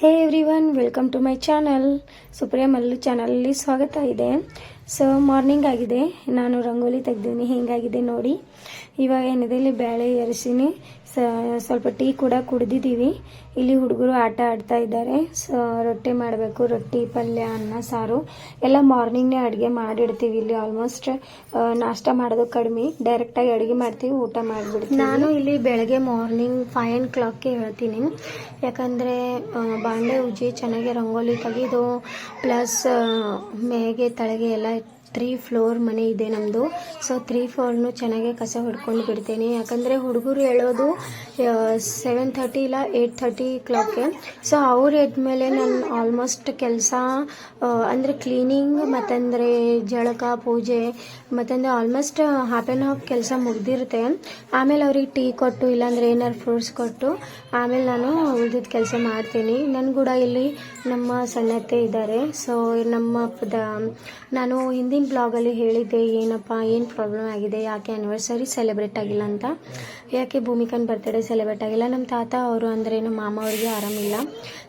Hey everyone welcome to my channel Supriya Mallu ಚಾನಲಲ್ಲಿ ಸ್ವಾಗತ ಇದೆ. ಸೊ ಮಾರ್ನಿಂಗ್ ಆಗಿದೆ. ನಾನು ರಂಗೋಲಿ ತೆಗ್ದೀನಿ ಹೇಗಾಗಿದೆ ನೋಡಿ. ಇವಾಗ ಏನಿದೆ? ಇಲ್ಲಿ ಬೇಳೆ ಎರಿಸಿನಿ. ಸ್ವಲ್ಪ ಟೀ ಕೂಡ ಕುಡಿದಿದ್ದೀವಿ. ಇಲ್ಲಿ ಹುಡುಗರು ಆಟ ಆಡ್ತಾ ಇದ್ದಾರೆ. ಸೊ, ರೊಟ್ಟಿ ಮಾಡಬೇಕು. ರೊಟ್ಟಿ, ಪಲ್ಯ, ಅನ್ನ, ಸಾರು. ಎಲ್ಲ ಮಾರ್ನಿಂಗ್ನೇ ಅಡುಗೆ ಮಾಡಿಡ್ತೀವಿ ಇಲ್ಲಿ ಆಲ್ಮೋಸ್ಟ್. ನಾಷ್ಟ ಮಾಡೋದು ಕಡಿಮೆ. ಡೈರೆಕ್ಟಾಗಿ ಅಡುಗೆ ಮಾಡ್ತೀವಿ, ಊಟ ಮಾಡಿಬಿಡ್ತೀವಿ. ನಾನು ಇಲ್ಲಿ ಬೆಳಗ್ಗೆ ಮಾರ್ನಿಂಗ್ ಫೈವ್ ಆ್ಯಂಡ್ ಕ್ಲಾಕ್ಗೆ ಹೇಳ್ತೀನಿ. ಯಾಕಂದರೆ ಬಾಂಡೆ ಉಜ್ಜಿ ಚೆನ್ನಾಗಿ ರಂಗೋಲಿ ತೆಗೆದು ಪ್ಲಸ್ ಮೇಗೆ, ತಳಗೆ ಎಲ್ಲ ತ್ರೀ ಫ್ಲೋರ್ ಮನೆ ಇದೆ ನಮ್ಮದು ಸೊ ತ್ರೀ ಫ್ಲೋರ್ನು ಚೆನ್ನಾಗೆ ಕಸ ಹೊಡ್ಕೊಂಡು ಬಿಡ್ತೇನೆ. ಯಾಕಂದರೆ ಹುಡುಗರು ಹೇಳೋದು ಸೆವೆನ್ ತರ್ಟಿ ಇಲ್ಲ ಏಯ್ಟ್ ತರ್ಟಿ ಕ್ಲಾಕ್ಗೆ ಸೊ ಅವ್ರು ಎದ್ಮೇಲೆ ನಾನು ಆಲ್ಮೋಸ್ಟ್ ಕೆಲಸ ಅಂದರೆ ಕ್ಲೀನಿಂಗ್ ಮತ್ತಂದರೆ ಜಳಕ, ಪೂಜೆ, ಮತ್ತಂದ್ರೆ ಆಲ್ಮೋಸ್ಟ್ ಹಾಫ್ ಆ್ಯಂಡ್ ಹಾಫ್ ಕೆಲಸ ಮುಗ್ದಿರುತ್ತೆ. ಆಮೇಲೆ ಅವ್ರಿಗೆ ಟೀ ಕೊಟ್ಟು, ಇಲ್ಲಾಂದರೆ ಏನಾರು ಫ್ರೂಟ್ಸ್ ಕೊಟ್ಟು, ಆಮೇಲೆ ನಾನು ಉಳಿದಿದ್ದ ಕೆಲಸ ಮಾಡ್ತೀನಿ. ನನ್ನ ಕೂಡ ಇಲ್ಲಿ ನಮ್ಮ ಸಣ್ಣತೆ ಇದ್ದಾರೆ ಸೊ ನಮ್ಮ ನಾನು ಹಿಂದಿನ ಬ್ಲಾಗಲ್ಲಿ ಹೇಳಿದ್ದೆ, ಏನಪ್ಪ, ಏನು ಪ್ರಾಬ್ಲಮ್ ಆಗಿದೆ, ಯಾಕೆ ಆ್ಯನಿವರ್ಸರಿ ಸೆಲೆಬ್ರೇಟ್ ಆಗಿಲ್ಲ ಅಂತ. ಯಾಕೆ ಭೂಮಿಕನ್ ಬರ್ತ್ಡೇ ಸೆಲೆಬ್ರೇಟ್ ಆಗಿಲ್ಲ? ನಮ್ಮ ತಾತ ಅವರು ಅಂದರೆ ನಮ್ಮ ಮಾಮ ಅವರಿಗೆ ಆರಾಮಿಲ್ಲ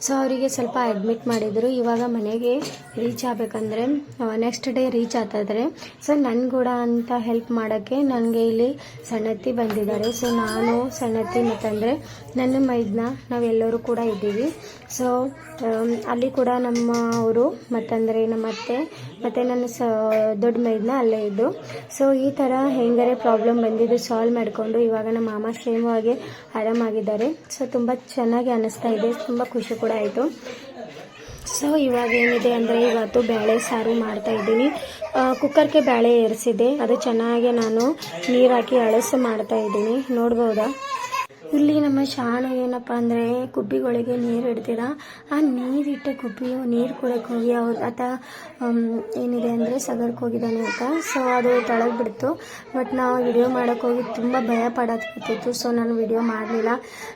ಸೊ ಅವರಿಗೆ ಸ್ವಲ್ಪ ಅಡ್ಮಿಟ್ ಮಾಡಿದರು. ಇವಾಗ ಮನೆಗೆ ರೀಚ್ ಆಗಬೇಕಂದ್ರೆ ನೆಕ್ಸ್ಟ್ ಡೇ ರೀಚ್ ಆಗ್ತಾಯಿದ್ರೆ. ಸೊ ನನ್ನ ಕೂಡ ಅಂತ ಹೆಲ್ಪ್ ಮಾಡೋಕ್ಕೆ ನನಗೆ ಇಲ್ಲಿ ಸಣ್ಣತ್ತಿ ಬಂದಿದ್ದಾರೆ. ಸೊ ನಾನು ಸಣ್ಣತ್ತಿ ಮತ್ತಂದರೆ ನನ್ನ ಮೈದ್ನ ನಾವೆಲ್ಲರೂ ಕೂಡ ಇದ್ದೀವಿ. ಸೊ ಅಲ್ಲಿ ಕೂಡ ನಮ್ಮ ಅವರು ಮತ್ತಂದರೆ ನಮ್ಮ ಅತ್ತೆ, ಮತ್ತು ನನ್ನ ಸ ದೊಡ್ಡ ಮೈದ್ನ ಅಲ್ಲೇ ಇದ್ದು. ಸೊ ಈ ಥರ ಹೆಂಗಾರೆ ಪ್ರಾಬ್ಲಮ್ ಬಂದಿದ್ದು ಸಾಲ್ವ್ ಮಾಡಿಕೊಂಡು ಇವಾಗ ನಮ್ಮ ಮಾಮ ಕ್ಷೇಮವಾಗಿ ಆರಾಮಾಗಿದ್ದಾರೆ. ಸೊ ತುಂಬ ಚೆನ್ನಾಗಿ ಅನ್ನಿಸ್ತಾ ಇದೆ. ತುಂಬ ಖುಷಿ ಕೂಡ ಆಯಿತು. ಸೊ ಇವಾಗ ಏನಿದೆ ಅಂದರೆ ಇವತ್ತು ಬೇಳೆ ಸಾರು ಮಾಡ್ತಾ ಇದ್ದೀನಿ. ಕುಕ್ಕರ್ಗೆ ಬೇಳೆ ಏರಿಸಿದೆ ಅದು ಚೆನ್ನಾಗಿ ನಾನು ನೀರು ಹಾಕಿ ಅಳಸು ಮಾಡ್ತಾ ಇದ್ದೀನಿ. ನೋಡ್ಬೋದಾ? ಇಲ್ಲಿ ನಮ್ಮ ಶಾಣು ಏನಪ್ಪ ಅಂದರೆ ಗುಬ್ಬಿಗಳಿಗೆ ನೀರು ಇಡ್ತೀರ? ಆ ನೀರಿಟ್ಟ ಕುಬ್ಬಿಯು ನೀರು ಕುಡಕ್ಕೆ ಹೋಗಿ ಅವ್ರು ಆತ ಏನಿದೆ ಅಂದರೆ ಸಗರ್ಕ್ ಹೋಗಿದ್ದಾನೆ ಅಂತ ಸೊ ಅದು ತಳಗ್ ಬಿಡ್ತು. ಬಟ್ ನಾವು ವಿಡಿಯೋ ಮಾಡೋಕ್ಕೆ ಹೋಗಿ ತುಂಬ ಭಯ ಪಡತ್ತಿತ್ತು ಸೊ ನಾನು ವಿಡಿಯೋ ಮಾಡಲಿಲ್ಲ.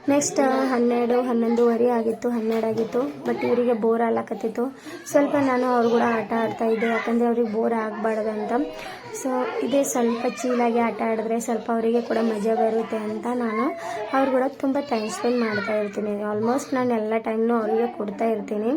ನೆಕ್ಸ್ಟ್ ಹನ್ನೆರಡು, ಹನ್ನೊಂದುವರೆ ಆಗಿತ್ತು, ಹನ್ನೆರಡು ಆಗಿತ್ತು. ಬಟ್ ಇವರಿಗೆ ಬೋರ್ ಆಗ್ಲಕತ್ತಿತ್ತು. ಸ್ವಲ್ಪ ನಾನು ಅವ್ರು ಕೂಡ ಆಟ ಆಡ್ತಾ ಇದ್ದೆ. ಯಾಕಂದರೆ ಅವ್ರಿಗೆ ಬೋರ್ ಆಗಬಾರ್ದಂತ. ಸೊ ಇದೇ ಸ್ವಲ್ಪ ಚೀಲಾಗಿ ಆಟ ಆಡಿದ್ರೆ ಸ್ವಲ್ಪ ಅವರಿಗೆ ಕೂಡ ಮಜಾ ಬರುತ್ತೆ ಅಂತ ನಾನು ಅವ್ರು ಕೂಡ ತುಂಬ ಟೈಮ್ ಸ್ಪೆಂಡ್ ಮಾಡ್ತಾ ಇರ್ತೀನಿ. ಆಲ್ಮೋಸ್ಟ್ ನಾನು ಎಲ್ಲ ಟೈಮ್ನು ಅವರಿಗೆ ಕೊಡ್ತಾ ಇರ್ತೀನಿ.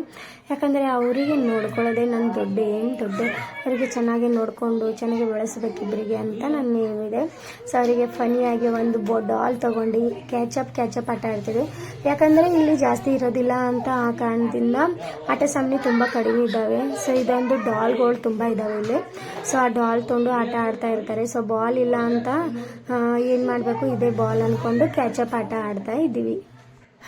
ಯಾಕಂದರೆ ಅವರಿಗೆ ನೋಡ್ಕೊಳ್ಳೋದೇ ನನ್ನ ದೊಡ್ಡ ಏನು ದೊಡ್ಡ, ಅವರಿಗೆ ಚೆನ್ನಾಗಿ ನೋಡಿಕೊಂಡು ಚೆನ್ನಾಗಿ ಬೆಳೆಸಬೇಕು ಇಬ್ಬರಿಗೆ ಅಂತ ನನ್ನ ಇದೆ ಸೊ ಅವರಿಗೆ ಫನಿಯಾಗಿ ಒಂದು ಬೊ ಡಾಲ್ ತೊಗೊಂಡು ಕ್ಯಾಚಪ್ ಕ್ಯಾಚಪ್ ಆಟ ಆಡ್ತಿದ್ದೆ ಯಾಕಂದರೆ ಇಲ್ಲಿ ಜಾಸ್ತಿ ಇರೋದಿಲ್ಲ ಅಂತ ಆ ಕಾರಣದಿಂದ ಆಟ ಸಾಮಾನು ತುಂಬ ಕಡಿಮೆ ಇದ್ದಾವೆ. ಸೊ ಇದೊಂದು ಡಾಲ್ಗಳು ತುಂಬ ಇದ್ದಾವೆ ಇಲ್ಲಿ. ಸೊ ಆ ಡಾಲ್ ತೊಗೊಂಡು ಆಟ ಆಡ್ತಾ ಇರ್ತಾರೆ. ಸೊ ಬಾಲ್ ಇಲ್ಲ ಅಂತ ಏನು ಮಾಡಬೇಕು? ಇದೇ ಬಾಲ್ ಅಂದ್ಕೊಂಡು ಕ್ಯಾಚಪ್ ಆಟ ಆಡ್ತಾ ಇದ್ದೀವಿ.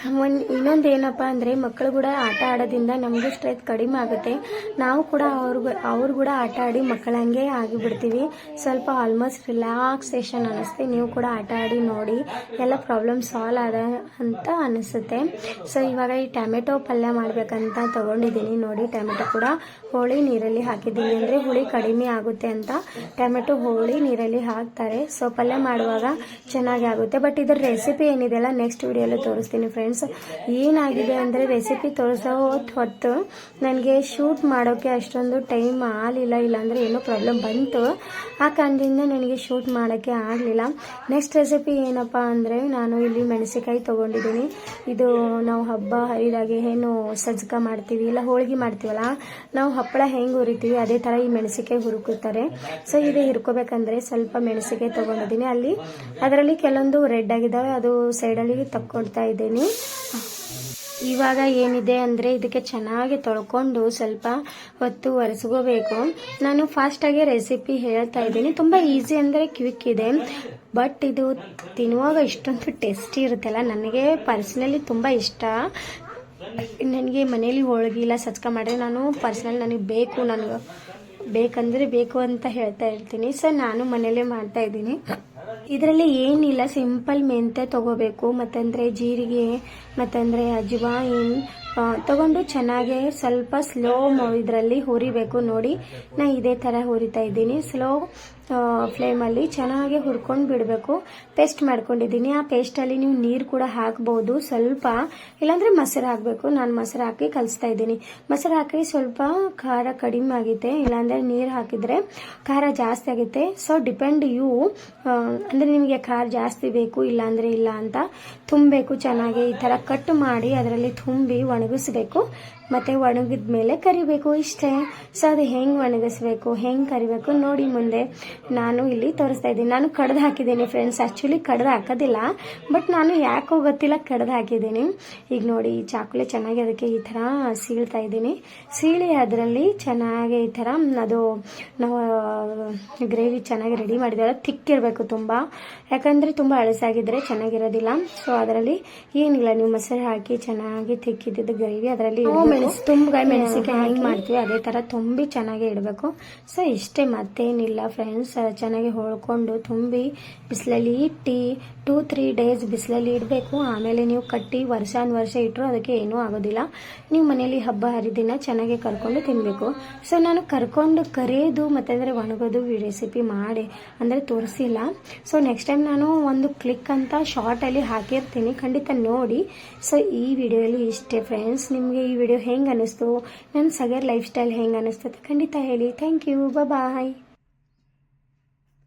ಇನ್ನೊಂದು ಏನಪ್ಪ ಅಂದರೆ ಮಕ್ಕಳು ಕೂಡ ಆಟ ಆಡೋದ್ರಿಂದ ನಮಗೂ ಸ್ಟ್ರೆಸ್ ಕಡಿಮೆ ಆಗುತ್ತೆ. ನಾವು ಕೂಡ ಅವ್ರಿಗೂ, ಅವ್ರು ಕೂಡ ಆಟ ಆಡಿ ಮಕ್ಕಳಂಗೆ ಆಗಿಬಿಡ್ತೀವಿ. ಸ್ವಲ್ಪ ಆಲ್ಮೋಸ್ಟ್ ರಿಲ್ಯಾಕ್ಸೇಷನ್ ಅನ್ನಿಸುತ್ತೆ ನೀವು ಕೂಡ ಆಟ ಆಡಿ ನೋಡಿ ಎಲ್ಲ ಪ್ರಾಬ್ಲಮ್ ಸಾಲ್ವ್ ಆದ ಅಂತ ಅನಿಸುತ್ತೆ ಸೊ ಇವಾಗ ಈ ಟೊಮೆಟೊ ಪಲ್ಯ ಮಾಡಬೇಕಂತ ತೊಗೊಂಡಿದ್ದೀನಿ. ನೋಡಿ, ಟೊಮೆಟೊ ಕೂಡ ಹೋಳಿ ನೀರಲ್ಲಿ ಹಾಕಿದ್ದೀನಿ. ಅಂದರೆ ಹುಳಿ ಕಡಿಮೆ ಆಗುತ್ತೆ ಅಂತ ಟೊಮೆಟೊ ಹೋಳಿ ನೀರಲ್ಲಿ ಹಾಕ್ತಾರೆ. ಸೊ ಪಲ್ಯ ಮಾಡುವಾಗ ಚೆನ್ನಾಗಿ ಆಗುತ್ತೆ. ಬಟ್ ಇದರ ರೆಸಿಪಿ ಏನಿದೆಯಲ್ಲ ನೆಕ್ಸ್ಟ್ ವಿಡಿಯೋಲಿ ತೋರಿಸ್ತೀನಿ ಫ್ರೆಂಡ್ಸ್ ಏನಾಗಿದೆ ಅಂದರೆ ರೆಸಿಪಿ ತೋರಿಸೋ ಹೊತ್ತು ನನಗೆ ಶೂಟ್ ಮಾಡೋಕ್ಕೆ ಅಷ್ಟೊಂದು ಟೈಮ್ ಆಗಲಿಲ್ಲ, ಇಲ್ಲಾಂದರೆ ಏನೋ ಪ್ರಾಬ್ಲಮ್ ಬಂತು. ಆ ಕಾರಣದಿಂದ ನನಗೆ ಶೂಟ್ ಮಾಡೋಕ್ಕೆ ಆಗಲಿಲ್ಲ. ನೆಕ್ಸ್ಟ್ ರೆಸಿಪಿ ಏನಪ್ಪ ಅಂದರೆ ನಾನು ಇಲ್ಲಿ ಮೆಣಸಿಕಾಯಿ ತೊಗೊಂಡಿದ್ದೀನಿ. ಇದು ನಾವು ಹಬ್ಬ ಹರಿದಾಗೆ ಏನು ಸಜ್ಜಕ ಮಾಡ್ತೀವಿ, ಇಲ್ಲ ಹೋಳಿಗೆ ಮಾಡ್ತೀವಲ್ಲ, ನಾವು ಹಪ್ಪಳ ಹೆಂಗೆ ಹುರಿತೀವಿ, ಅದೇ ಥರ ಈ ಮೆಣಸಿಕಾಯಿ ಹುರುಕುತ್ತಾರೆ ಸೊ ಇದು ಹಿರ್ಕೋಬೇಕಂದ್ರೆ ಸ್ವಲ್ಪ ಮೆಣಸಿಕಾಯಿ ತೊಗೊಂಡಿದ್ದೀನಿ. ಅಲ್ಲಿ, ಅದರಲ್ಲಿ ಕೆಲವೊಂದು ರೆಡ್ ಆಗಿದ್ದಾವೆ ಅದು ಸೈಡಲ್ಲಿ ತಕ್ಕೊಳ್ತಾ ಇದ್ದೀನಿ. ಇವಾಗ ಏನಿದೆ ಅಂದರೆ ಇದಕ್ಕೆ ಚೆನ್ನಾಗಿ ತೊಳ್ಕೊಂಡು ಸ್ವಲ್ಪ ಹೊತ್ತು ಒರೆಸ್ಕೋಬೇಕು. ನಾನು ಫಾಸ್ಟಾಗಿ ರೆಸಿಪಿ ಹೇಳ್ತಾ ಇದ್ದೀನಿ. ತುಂಬ ಈಸಿ ಅಂದರೆ ಕ್ವಿಕ್ ಇದೆ. ಬಟ್ ಇದು ತಿನ್ನುವಾಗ ಇಷ್ಟೊಂದು ಟೇಸ್ಟಿ ಇರುತ್ತಲ್ಲ ನನಗೆ ಪರ್ಸ್ನಲಿ ತುಂಬ ಇಷ್ಟ. ನನಗೆ ಮನೇಲಿ ಹೋಳಿಗೆ ಇಲ್ಲ, ಸಜ್ಕ ಮಾಡಿದ್ರೆ ನಾನು ಪರ್ಸ್ನಲ್ ನನಗೆ ಬೇಕು, ನನಗೆ ಬೇಕಂದರೆ ಬೇಕು ಅಂತ ಹೇಳ್ತಾ ಇರ್ತೀನಿ. ಸೊ ನಾನು ಮನೇಲೇ ಮಾಡ್ತಾ ಇದ್ದೀನಿ. ಇದರಲ್ಲಿ ಏನಿಲ್ಲ ಸಿಂಪಲ್ ಮೆಂತೆ ತಗೋಬೇಕು ಮತ್ತಂದರೆ ಜೀರಿಗೆ ಮತ್ತಂದರೆ ಅಜ್ವಾಯಿನ್ ತಗೊಂಡು ಚೆನ್ನಾಗಿ ಸ್ವಲ್ಪ ಸ್ಲೋ ಇದರಲ್ಲಿ ಹುರಿಬೇಕು ನೋಡಿ. ನಾ ಇದೇ ಥರ ಹುರಿತಾ ಇದ್ದೀನಿ. ಸ್ಲೋ ಫ್ಲೇಮಲ್ಲಿ ಚೆನ್ನಾಗಿ ಹುರ್ಕೊಂಡು ಬಿಡಬೇಕು. ಪೇಸ್ಟ್ ಮಾಡ್ಕೊಂಡಿದ್ದೀನಿ. ಆ ಪೇಸ್ಟಲ್ಲಿ ನೀವು ನೀರು ಕೂಡ ಹಾಕ್ಬೋದು. ಸ್ವಲ್ಪ, ಇಲ್ಲಾಂದರೆ ಮೊಸರು ಹಾಕಬೇಕು. ನಾನು ಮೊಸರು ಹಾಕಿ ಕಲಿಸ್ತಾ ಇದ್ದೀನಿ. ಮೊಸರು ಹಾಕಿ ಸ್ವಲ್ಪ ಖಾರ ಕಡಿಮೆ ಆಗುತ್ತೆ. ಇಲ್ಲಾಂದರೆ ನೀರು ಹಾಕಿದರೆ ಖಾರ ಜಾಸ್ತಿ ಆಗುತ್ತೆ. ಸೊ ಡಿಪೆಂಡ್ ಯು ಅಂದರೆ ನಿಮಗೆ ಖಾರ ಜಾಸ್ತಿ ಬೇಕು, ಇಲ್ಲಾಂದರೆ ಇಲ್ಲ ಅಂತ. ತುಂಬಬೇಕು ಚೆನ್ನಾಗಿ. ಈ ಥರ ಕಟ್ ಮಾಡಿ ಅದರಲ್ಲಿ ತುಂಬಿ ಒಣಗಿ ಒಣಗಿಸ್ಬೇಕು. ಮತ್ತು ಒಣಗಿದ ಮೇಲೆ ಕರಿಬೇಕು ಇಷ್ಟೇ. ಸೊ ಅದು ಹೆಂಗೆ ಒಣಗಿಸ್ಬೇಕು, ಹೆಂಗೆ ಕರಿಬೇಕು ನೋಡಿ ಮುಂದೆ. ನಾನು ಇಲ್ಲಿ ತೋರಿಸ್ತಾ ಇದ್ದೀನಿ. ನಾನು ಕಡ್ದು ಹಾಕಿದ್ದೀನಿ ಫ್ರೆಂಡ್ಸ್ ಆ್ಯಕ್ಚುಲಿ ಕಡ್ದು ಹಾಕೋದಿಲ್ಲ ಬಟ್ ನಾನು ಯಾಕೋ ಗೊತ್ತಿಲ್ಲ ಕಡ್ದು ಹಾಕಿದ್ದೀನಿ. ಈಗ ನೋಡಿ, ಈ ಚಾಕುಲೆ ಚೆನ್ನಾಗಿ ಅದಕ್ಕೆ ಈ ಥರ ಸೀಳ್ತಾ ಇದ್ದೀನಿ. ಸೀಳಿ ಅದರಲ್ಲಿ ಚೆನ್ನಾಗಿ ಈ ಥರ ಅದು ನಾವು ಗ್ರೇವಿ ಚೆನ್ನಾಗಿ ರೆಡಿ ಮಾಡಿದ್ರೆ ತಿಕ್ಕಿರಬೇಕು ತುಂಬ. ಯಾಕಂದರೆ ತುಂಬ ಅಳಸಾಗಿದ್ದರೆ ಚೆನ್ನಾಗಿರೋದಿಲ್ಲ. ಸೊ ಅದರಲ್ಲಿ ಏನಿಲ್ಲ, ನೀವು ಮೊಸರು ಹಾಕಿ ಚೆನ್ನಾಗಿ ತಿಕ್ಕಿದ್ದು ಗ್ರೇವಿ ಅದರಲ್ಲಿ ಮೆಣಸು ತುಂಬ ಮೆಣಸಿಗೆ ಹೆಂಗೆ ಮಾಡ್ತೀವಿ. ಅದೇ ಥರ ತುಂಬಿ ಚೆನ್ನಾಗಿ ಇಡಬೇಕು. ಸೊ ಇಷ್ಟೇ ಮತ್ತೇನಿಲ್ಲ ಫ್ರೆಂಡ್ಸ್ ಚೆನ್ನಾಗಿ ಹೊಳ್ಕೊಂಡು ತುಂಬಿ ಬಿಸಿಲಲ್ಲಿ ಇಟ್ಟು ಟೂ ತ್ರೀ ಡೇಸ್ ಬಿಸಿಲಲ್ಲಿ ಇಡಬೇಕು. ಆಮೇಲೆ ನೀವು ಕಟ್ಟಿ ವರ್ಷಾನ್ ವರ್ಷ ಇಟ್ಟರು ಅದಕ್ಕೆ ಏನೂ ಆಗೋದಿಲ್ಲ. ನೀವು ಮನೆಯಲ್ಲಿ ಹಬ್ಬ ಹರಿದಿನ ಚೆನ್ನಾಗಿ ಕರ್ಕೊಂಡು ತಿನ್ನಬೇಕು ಸೊ ನಾನು ಕರ್ಕೊಂಡು ಕರೆಯೋದು ಮತ್ತೆ ಅಂದರೆ ಒಣಗೋದು ರೆಸಿಪಿ ಮಾಡಿ ಅಂದರೆ ತೋರಿಸಿಲ್ಲ. ಸೊ ನೆಕ್ಸ್ಟ್ ಟೈಮ್ ನಾನು ಒಂದು ಕ್ಲಿಕ್ ಅಂತ ಶಾರ್ಟಲ್ಲಿ ಹಾಕಿರ್ತೀನಿ. ಖಂಡಿತ ನೋಡಿ. ಸೊ ಈ ವಿಡಿಯೋಲಿ ಇಷ್ಟೇ ಫ್ರೆಂಡ್ಸ್ ನಿಮಗೆ ಈ ವಿಡಿಯೋ ಹೆಂಗೆ ಅನ್ನಿಸ್ತು ನನ್ನ ಸಗರ್ ಲೈಫ್ ಸ್ಟೈಲ್ ಹೆಂಗೆ ಅನ್ನಿಸ್ತದೆ ಖಂಡಿತ ಹೇಳಿ. Thank you bye